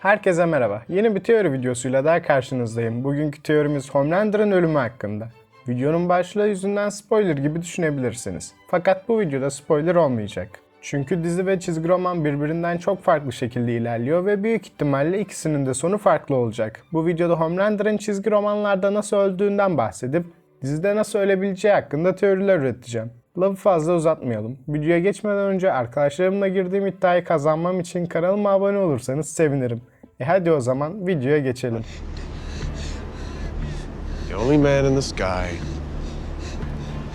Herkese merhaba. Yeni bir teori videosuyla daha karşınızdayım. Bugünkü teorimiz Homelander'ın ölümü hakkında. Videonun başlığı yüzünden spoiler gibi düşünebilirsiniz. Fakat bu videoda spoiler olmayacak. Çünkü dizi ve çizgi roman birbirinden çok farklı şekilde ilerliyor ve büyük ihtimalle ikisinin de sonu farklı olacak. Bu videoda Homelander'ın çizgi romanlarda nasıl öldüğünden bahsedip dizide nasıl ölebileceği hakkında teoriler üreteceğim. Lafı fazla uzatmayalım. Videoya geçmeden önce arkadaşlarımla girdiğim iddiayı kazanmam için kanalıma abone olursanız sevinirim. E hadi o zaman videoya geçelim. The only man in the sky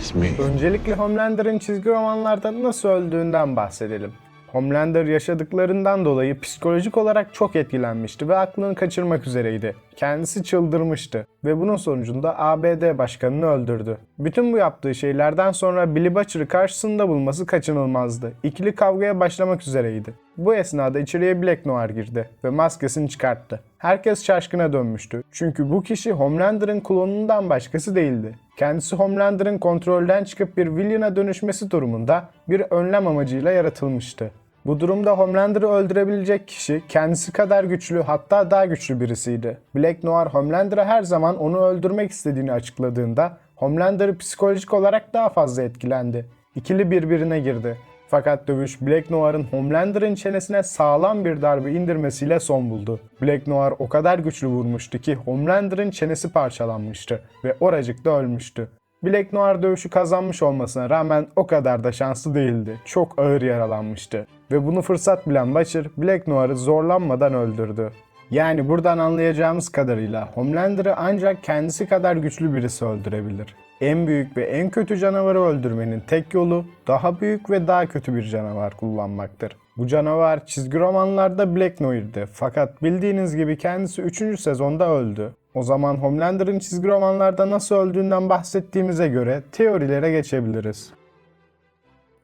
is me. Öncelikle Homelander'ın çizgi romanlarda nasıl öldüğünden bahsedelim. Homelander yaşadıklarından dolayı psikolojik olarak çok etkilenmişti ve aklını kaçırmak üzereydi. Kendisi çıldırmıştı ve bunun sonucunda ABD başkanını öldürdü. Bütün bu yaptığı şeylerden sonra Billy Butcher'ı karşısında bulması kaçınılmazdı. İkili kavgaya başlamak üzereydi. Bu esnada içeriye Black Noir girdi ve maskesini çıkarttı. Herkes şaşkına dönmüştü. Çünkü bu kişi Homelander'ın klonundan başkası değildi. Kendisi Homelander'ın kontrolden çıkıp bir villain'a dönüşmesi durumunda bir önlem amacıyla yaratılmıştı. Bu durumda Homelander'ı öldürebilecek kişi kendisi kadar güçlü hatta daha güçlü birisiydi. Black Noir Homelander'a her zaman onu öldürmek istediğini açıkladığında Homelander psikolojik olarak daha fazla etkilendi. İkili birbirine girdi. Fakat dövüş Black Noir'ın Homelander'ın çenesine sağlam bir darbe indirmesiyle son buldu. Black Noir o kadar güçlü vurmuştu ki Homelander'ın çenesi parçalanmıştı ve oracıkta ölmüştü. Black Noir dövüşü kazanmış olmasına rağmen o kadar da şanslı değildi. Çok ağır yaralanmıştı. Ve bunu fırsat bilen Butcher Black Noir'ı zorlanmadan öldürdü. Yani buradan anlayacağımız kadarıyla Homelander'ı ancak kendisi kadar güçlü birisi öldürebilir. En büyük ve en kötü canavarı öldürmenin tek yolu daha büyük ve daha kötü bir canavar kullanmaktır. Bu canavar çizgi romanlarda Black Noir'di fakat bildiğiniz gibi kendisi 3. sezonda öldü. O zaman Homelander'ın çizgi romanlarda nasıl öldüğünden bahsettiğimize göre teorilere geçebiliriz.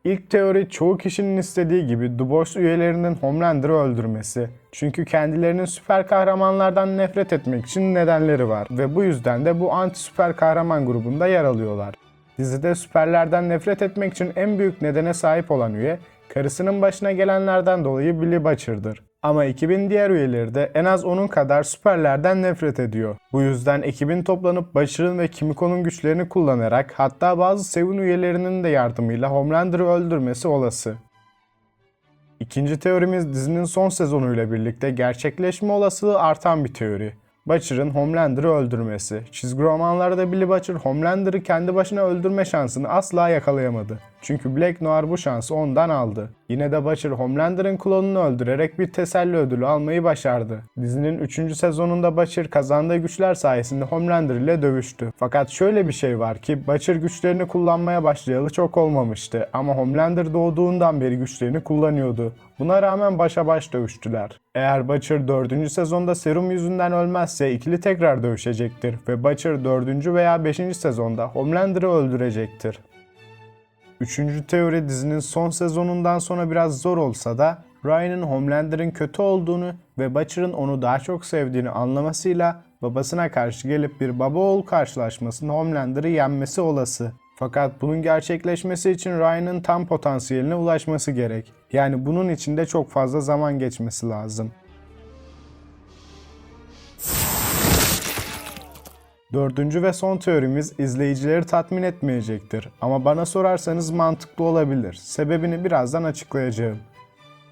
İlk teori çoğu kişinin istediği gibi The Boys üyelerinin Homelander'ı öldürmesi. Çünkü kendilerinin süper kahramanlardan nefret etmek için nedenleri var ve bu yüzden de bu anti süper kahraman grubunda yer alıyorlar. Dizide süperlerden nefret etmek için en büyük nedene sahip olan üye, karısının başına gelenlerden dolayı Billy Butcher'dır. Ama ekibin diğer üyeleri de en az onun kadar süperlerden nefret ediyor. Bu yüzden ekibin toplanıp Butcher'ın ve Kimiko'nun güçlerini kullanarak hatta bazı Seven üyelerinin de yardımıyla Homelander'ı öldürmesi olası. İkinci teorimiz dizinin son sezonuyla birlikte gerçekleşme olasılığı artan bir teori. Butcher'ın Homelander'ı öldürmesi. Çizgi romanlarda Billy Butcher Homelander'ı kendi başına öldürme şansını asla yakalayamadı. Çünkü Black Noir bu şansı ondan aldı. Yine de Butcher Homelander'ın klonunu öldürerek bir teselli ödülü almayı başardı. Dizinin 3. sezonunda Butcher kazandığı güçler sayesinde Homelander ile dövüştü. Fakat şöyle bir şey var ki Butcher güçlerini kullanmaya başlayalı çok olmamıştı ama Homelander doğduğundan beri güçlerini kullanıyordu. Buna rağmen başa baş dövüştüler. Eğer Butcher 4. sezonda serum yüzünden ölmezse ikili tekrar dövüşecektir ve Butcher 4. veya 5. sezonda Homelander'ı öldürecektir. Üçüncü teori dizinin son sezonundan sonra biraz zor olsa da Ryan'ın Homelander'ın kötü olduğunu ve Butcher'ın onu daha çok sevdiğini anlamasıyla babasına karşı gelip bir baba oğul karşılaşmasında Homelander'ı yenmesi olası. Fakat bunun gerçekleşmesi için Ryan'ın tam potansiyeline ulaşması gerek. Yani bunun için de çok fazla zaman geçmesi lazım. Dördüncü ve son teorimiz izleyicileri tatmin etmeyecektir ama bana sorarsanız mantıklı olabilir. Sebebini birazdan açıklayacağım.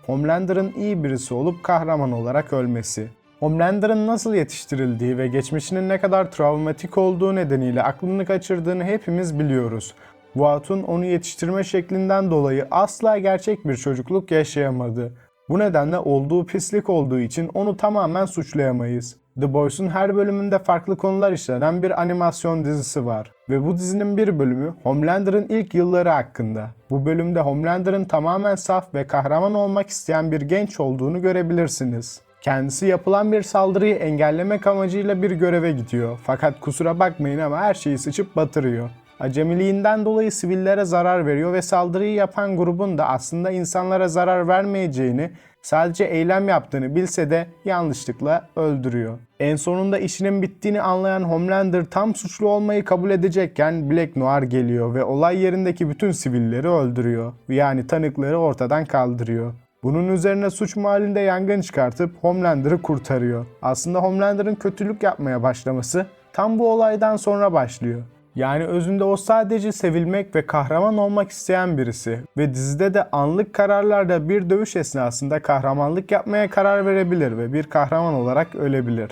Homelander'ın iyi birisi olup kahraman olarak ölmesi. Homelander'ın nasıl yetiştirildiği ve geçmişinin ne kadar travmatik olduğu nedeniyle aklını kaçırdığını hepimiz biliyoruz. Vough'un onu yetiştirme şeklinden dolayı asla gerçek bir çocukluk yaşayamadı. Bu nedenle olduğu pislik olduğu için onu tamamen suçlayamayız. The Boys'un her bölümünde farklı konular işlenen bir animasyon dizisi var. Ve bu dizinin bir bölümü Homelander'ın ilk yılları hakkında. Bu bölümde Homelander'ın tamamen saf ve kahraman olmak isteyen bir genç olduğunu görebilirsiniz. Kendisi yapılan bir saldırıyı engellemek amacıyla bir göreve gidiyor. Fakat kusura bakmayın ama her şeyi sıçıp batırıyor. Acemiliğinden dolayı sivillere zarar veriyor ve saldırıyı yapan grubun da aslında insanlara zarar vermeyeceğini, sadece eylem yaptığını bilse de yanlışlıkla öldürüyor. En sonunda işinin bittiğini anlayan Homelander tam suçlu olmayı kabul edecekken Black Noir geliyor ve olay yerindeki bütün sivilleri öldürüyor. Yani tanıkları ortadan kaldırıyor. Bunun üzerine suç mahallinde yangın çıkartıp Homelander'ı kurtarıyor. Aslında Homelander'ın kötülük yapmaya başlaması tam bu olaydan sonra başlıyor. Yani özünde o sadece sevilmek ve kahraman olmak isteyen birisi ve dizide de anlık kararlarda bir dövüş esnasında kahramanlık yapmaya karar verebilir ve bir kahraman olarak ölebilir.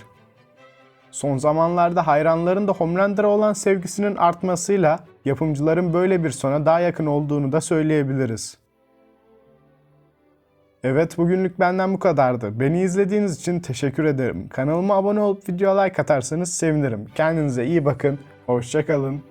Son zamanlarda hayranların da Homelander'a olan sevgisinin artmasıyla yapımcıların böyle bir sona daha yakın olduğunu da söyleyebiliriz. Evet bugünlük benden bu kadardı. Beni izlediğiniz için teşekkür ederim. Kanalıma abone olup video like atarsanız sevinirim. Kendinize iyi bakın. Hoşçakalın.